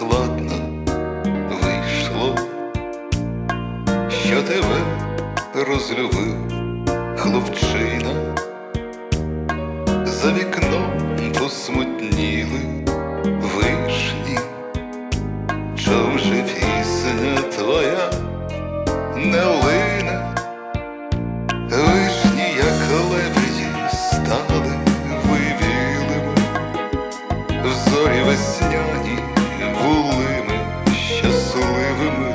складно вийшло, що тебе розлюбив хлопчина, за вікном посмутніли вишні, чом же зорі весняні були ми щасливими,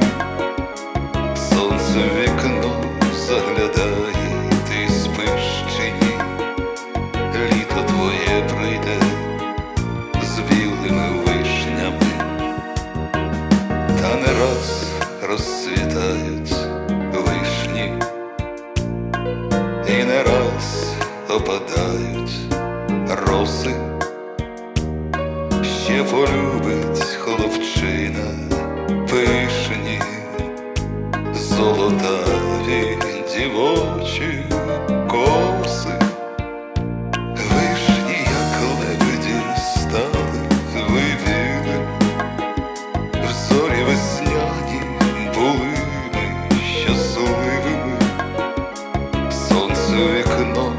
сонце в вікно заглядає, ще полюбить хлопчина пишні, золотаві дівочі коси. Вишні, як лебеді, стали вивіли, в весняні були ми щасливими, сонце в вікно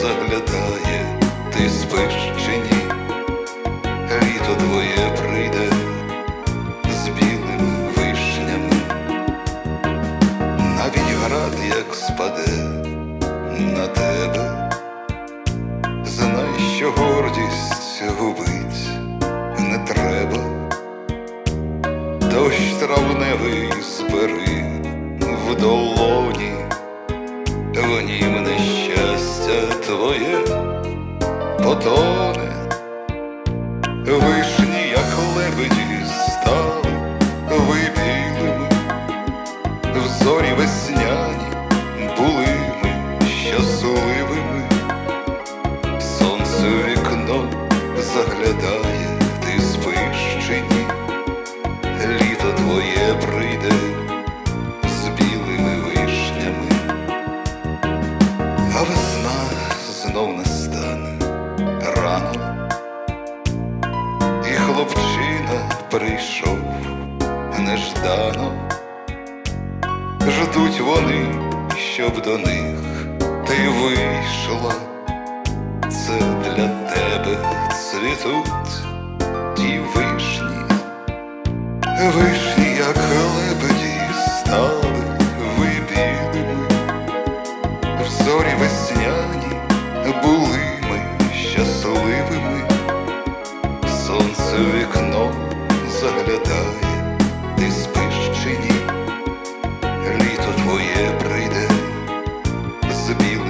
заглядає, ти спиш що гордість губить. Не треба, дощ травневий збери в долоні, в нім нещастя твоє потоне, заглядає, ти спиш чи літо твоє прийде з білими вишнями, а весна знов настане рано, і хлопчина прийшов неждано, ждуть вони, щоб до них ти вийшла Не тут ті вишні, вишні, як лебеді стали вибілими, в зорі весняні були ми щасливими, сонце в вікно заглядає, ти спиш чи ні, літо твоє прийде з білим.